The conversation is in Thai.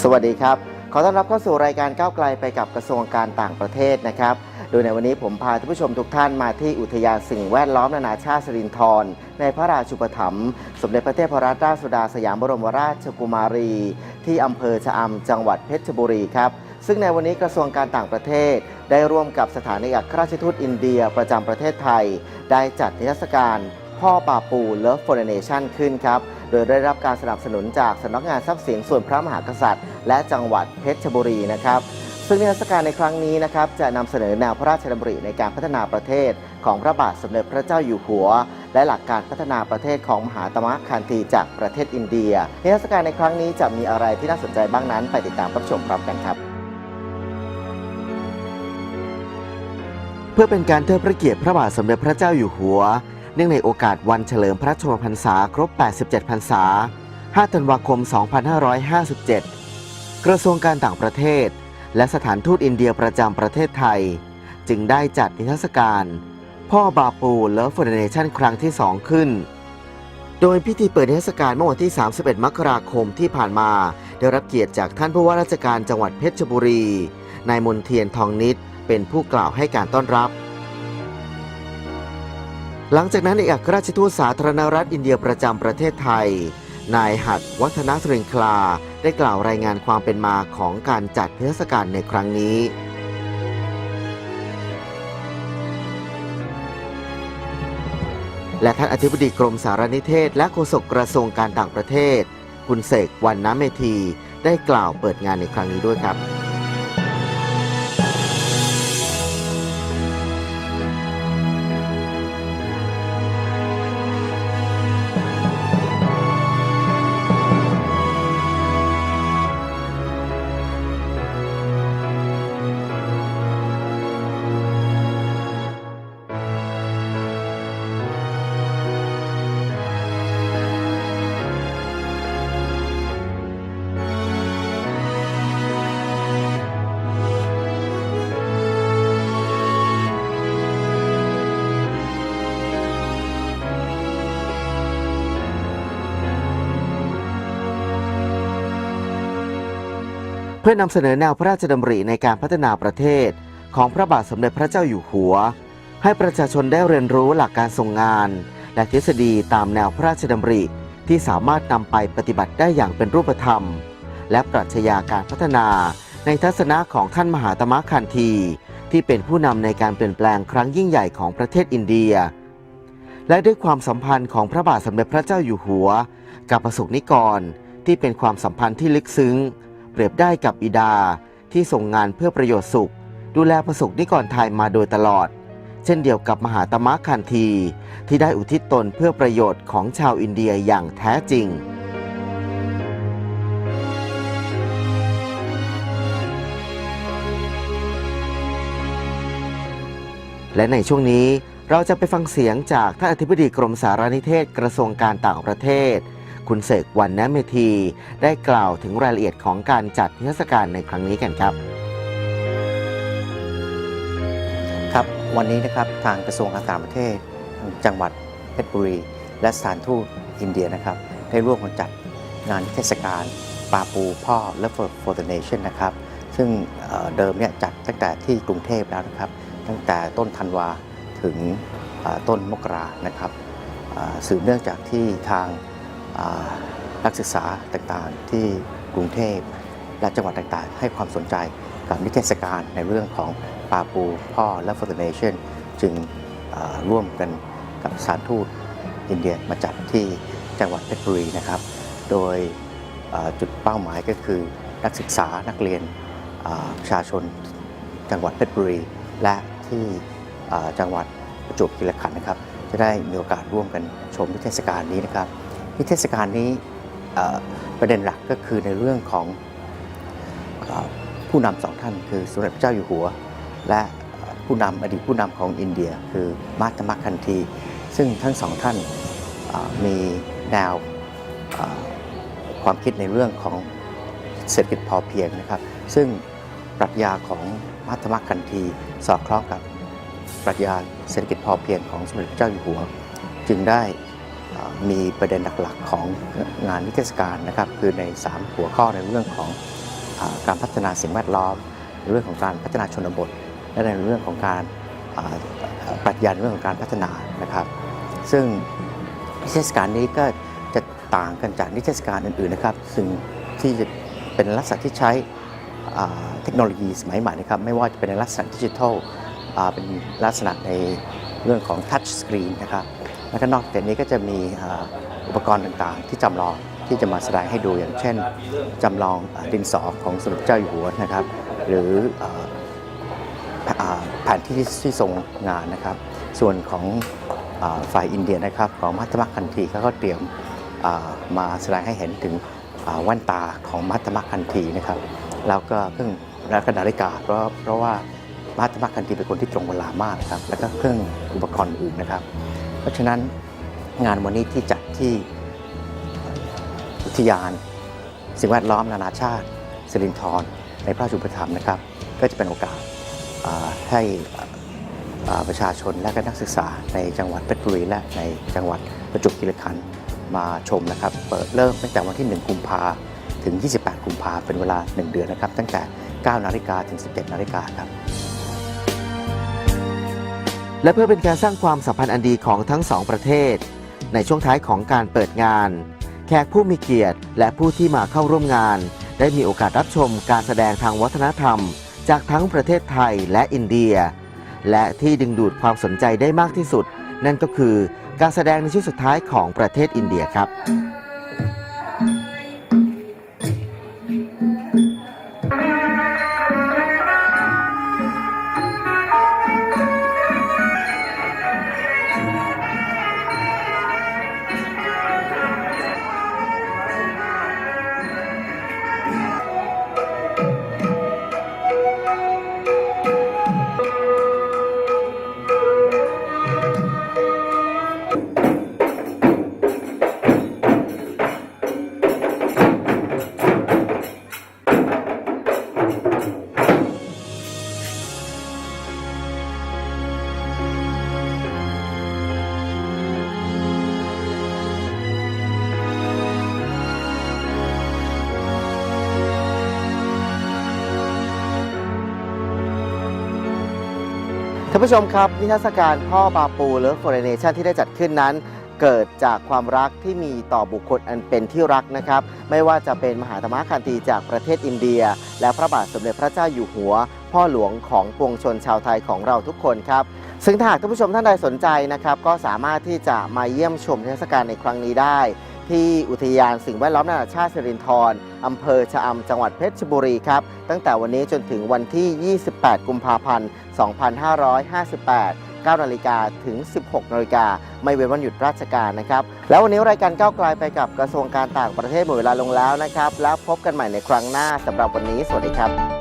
สวัสดีครับ ขอต้อนรับเข้าสู่รายการก้าวไกลไปกับกระทรวงการต่างประเทศนะครับ โดยในวันนี้ผมพาท่านผู้ชมทุกท่านมาที่อุทยานสิ่งแวดล้อมนานาชาติสิรินธรในพระราชูปถัมภ์สมเด็จพระเทพรัตนราชสุดาสยามบรมราชกุมารี ที่อำเภอชะอำจังหวัดเพชรบุรีครับซึ่งในวันนี้กระทรวงการต่างประเทศ ได้ร่วมกับสถานเอกอัครราชทูตอินเดียประจำประเทศไทย ได้จัดนิทรรศการ พ่อป่าปูเลิฟฟอร์เนชั่นขึ้นครับ โดยได้รับการสนับสนุนจากสำนักงานทรัพย์สินส่วนพระมหากษัตริย์ และจังหวัดเพชรบุรีนะครับ ซึ่งนิทรรศการในครั้งนี้นะครับจะนำเสนอแนวพระราชดำริในการพัฒนาประเทศ ของพระบาทสมเด็จพระเจ้าอยู่หัว และหลักการพัฒนาประเทศของมหาตมะคันธีจากประเทศอินเดียนิทรรศการในครั้งนี้จะมีอะไรที่น่าสนใจบ้างนั้น ไปติดตามรับชมพร้อมกันครับเพื่อเป็นการเทิดพระเกียรติพระบาทสมเด็จพระเจ้าอยู่หัว เนื่องในโอกาสวันเฉลิมพระชนมพรรษาครบ 87 พรรษา 5 ธันวาคม 2557 กระทรวงการต่างประเทศ และสถานทูตอินเดียประจำประเทศไทย จึงได้จัดนิทรรศการ พ่อบาปูเลิฟฟอร์เนชั่นครั้งที่ 2 ขึ้น โดยพิธีเปิดนิทรรศการเมื่อวันที่ 31 มกราคมที่ผ่านมา ได้รับเกียรติจากท่านผู้ว่าราชการจังหวัดเพชรบุรี นายมนเทียนทองนิดเป็นผู้กล่าวให้การต้อนรับ หลังจากนั้นเอกอัครราชทูตสาธารณรัฐอินเดียประจำประเทศไทย นายหัดวัฒนสริงคลา ได้กล่าวรายงานความเป็นมาของการจัดเทศกาลในครั้งนี้ และท่านอธิบดีกรมสารนิเทศ และโฆษกกระทรวงการต่างประเทศ คุณเสกวันน้ำเมธี ได้กล่าวเปิดงานในครั้งนี้ด้วยครับ เพื่อนำเสนอแนวพระราชดำริในการพัฒนาประเทศ ของพระบาทสมเด็จพระเจ้าอยู่หัว ให้ประชาชนได้เรียนรู้หลักการทรงงาน และทฤษฎีตามแนวพระราชดำริที่สามารถนำไปปฏิบัติได้อย่างเป็นรูปธรรม และปรัชญาการพัฒนาในทัศนะของท่านมหาตมะคันธี ที่เป็นผู้นำในการเปลี่ยนแปลงครั้งยิ่งใหญ่ของประเทศอินเดีย และด้วยความสัมพันธ์ของพระบาทสมเด็จพระเจ้าอยู่หัว กับประสบนิกรที่เป็นความสัมพันธ์ที่ลึกซึ้ง เปรียบได้กับบิดาที่ส่งงานเพื่อประโยชน์สุข ดูแลประสบนิกรไทยมาโดยตลอด เช่นเดียวกับมหาตมะคันธี ที่ได้อุทิศตนเพื่อประโยชน์ของชาวอินเดียอย่างแท้จริงและในช่วงนี้เราจะไปฟังเสียงจากท่านอธิบดีกรมสารนิเทศกระทรวงการต่างประเทศ คุณเสกวันน้ำเมธี ได้กล่าวถึงรายละเอียดของการจัดนิทรรศการในครั้งนี้กันครับครับวันนี้นะครับทางกระทรวงการต่างประเทศ จังหวัดเพชรบุรี และสถานทูตอินเดียนะครับได้ร่วมกันจัดงานเทศกาลปาปูพ่อ Love for the Nation นะครับซึ่งเดิมเนี่ยจัดตั้งแต่ที่กรุงเทพแล้วนะครับ ตั้งแต่ต้นธันวาถึงต้นมกรานะครับสืบเนื่องจากที่ทาง นักศึกษาต่างๆ ที่กรุงเทพ และจังหวัดต่างๆ ให้ความสนใจกับนิทรรศการในเรื่องของปาปูพ่อและ for the nation จึงร่วมกันกับสานทูตอินเดียมาจัดที่จังหวัดเพชรบุรีนะครับ โดยจุดเป้าหมายก็คือนักศึกษานักเรียนประชาชนจังหวัดเพชรบุรี และที่จังหวัดประจวบคีรีขันธ์นะครับ จะได้มีโอกาสร่วมกันชมนิทรรศการนี้นะครับ นิทศการนี้ประเด็นหลักก็คือในเรื่องของอผู้นำสองท่าน คือสมเด็จพระเจ้าอยู่หัว และผู้นำอดีตผู้นำของอินเดีย คือมาตมาคันธีซึ่งทั้งสองท่านมีแนวความคิดในเรื่องของเศรษฐกิจพอเพียงนะครับ ซึ่งปรัชญาของมัตมคันธีสอดคล้องกับปรัชญาเศรษฐกิจพอเพียงของสมเด็จพระเจ้าอยู่หัว จึงได้ มีประเด็นหลักๆของงานนิทรรศการนะครับ คือใน 3 หัวข้อในเรื่องของอการพัฒนาสิ่งแวดล้อม ในเรื่องของการพัฒนาชนบท และในเรื่องของการปรัชญาเรื่องของการพัฒนานะครับ ซึ่งนิทรรศการนี้ก็จะต่างกันจากนิทรรศการอื่นๆนะครับ ซึ่งที่จะเป็นลักษณะที่ใช้เทคโนโลยีสมัยใหม่นะครับ ไม่ว่าจะเป็นในลักษณะดิจิทัลเป็นลักษณะในเรื่องของทัชสกรีนนะครับ แล้วก็นอกจากนี้ก็จะมีอุปกรณ์ต่างๆ ที่จำลองที่จะมาแสดงให้ดูอย่างเช่นจำลองดินสอของสมเด็จเจ้าอยู่หัวนะครับ หรือแผนที่ที่ทรงงานนะครับ ส่วนของอฝ่ายอินเดียนะครับของมัตตมคันธีเขาก็เตรียมมาแสดงให้เห็นถึงแว่นตาของมัตตมคันธีนะครับแล้วก็เครื่องแล้วก็นาฬิกาเพราะเพราะว่ามัตตมคันธีเป็นคนที่ตรงเวลามากนะครับแล้วก็เครื่องอุปกรณ์อื่นนะครับ เพราะฉะนั้นงานวันนี้ที่จัดที่อุทยาน สิ่งแวดล้อมนานาชาติสิรินธรในพระราชอุปถัมภ์นะครับ ก็จะเป็นโอกาสให้ประชาชนและก็นักศึกษาในจังหวัดเพชรบุรีและในจังหวัดประจวบคีรีขันธ์มาชมนะครับ เปิดเริ่มตั้งแต่วันที่ 1 กุมภาถึง 28 กุมภาเป็นเวลา 1 เดือนนะครับ ตั้งแต่ 9 นาฬิกาถึง 17 นาฬิกาครับ และเพื่อเป็นการสร้างความสัมพันธ์อันดีของทั้งสองประเทศ ในช่วงท้ายของการเปิดงาน แขกผู้มีเกียรติ และผู้ที่มาเข้าร่วมงาน ได้มีโอกาสรับชมการแสดงทางวัฒนธรรม จากทั้งประเทศไทยและอินเดีย และที่ดึงดูดความสนใจได้มากที่สุด นั่นก็คือการแสดงในช่วงสุดท้ายของประเทศอินเดียครับ ท่านผู้ชมครับ นิทรรศการพ่อบาปูเลิฟฟอร์เนชั่นที่ได้จัดขึ้นนั้น เกิดจากความรักที่มีต่อบุคคลอันเป็นที่รักนะครับ ไม่ว่าจะเป็นมหาธรรมคันธีจากประเทศอินเดีย และพระบาทสมเด็จพระเจ้าอยู่หัว พ่อหลวงของปวงชนชาวไทยของเราทุกคนครับซึ่งถ้าหากท่านผู้ชมท่านใดสนใจนะครับ ก็สามารถที่จะมาเยี่ยมชมนิทรรศการในครั้งนี้ได้ ที่อุทยานสิ่งแวดล้อมนานาชาติสิรินธรอำเภอชะอำจังหวัดเพชรบุรีครับ ตั้งแต่วันนี้จนถึงวันที่ 28 กุมภาพันธ์ 2558 9นาฬิกาถึง 16นาฬิกาไม่เว้นวันหยุดราชการนะครับ แล้ววันนี้รายการก้าวไกลไปกับกระทรวงการต่างประเทศหมดเวลาลงแล้วนะครับ แล้วพบกันใหม่ในครั้งหน้าสำหรับวันนี้ สวัสดีครับ